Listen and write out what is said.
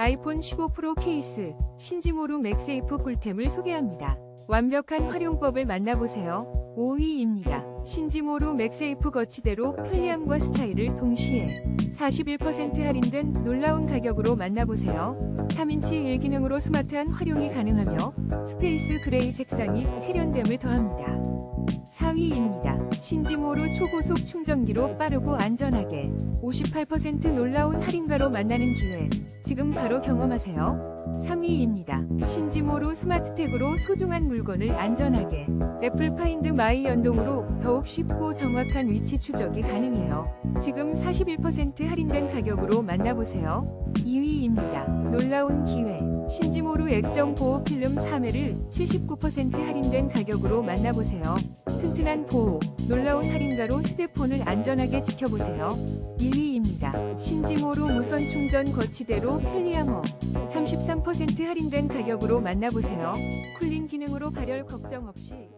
아이폰 15 프로 케이스 신지모루 맥세이프 꿀템을 소개합니다. 완벽한 활용법을 만나보세요. 5위입니다. 신지모루 맥세이프 거치대로 편리함과 스타일을 동시에 41% 할인된 놀라운 가격으로 만나보세요. 3인치 1기능으로 스마트한 활용이 가능하며 스페이스 그레이 색상이 세련됨을 더합니다. 4위입니다. 신지모루 초고속 충전기로 빠르고 안전하게 58% 놀라운 할인가로 만나는 기회 지금 바로 경험하세요. 3위입니다. 신지모루 스마트택으로 소중한 물건을 안전하게 애플 파인드 마이 연동으로 더욱 쉽고 정확한 위치 추적이 가능해요. 지금 41% 할인된 가격으로 만나보세요. 2위입니다. 놀라운 기회. 신지모루 액정 보호 필름 3회를 79% 할인된 가격으로 만나보세요. 튼튼한 보호, 놀라운 할인가로 휴대폰을 안전하게 지켜보세요. 1위입니다. 신지모루 무선 충전 거치대로 편리함어 33% 할인된 가격으로 만나보세요. 쿨링 기능으로 발열 걱정 없이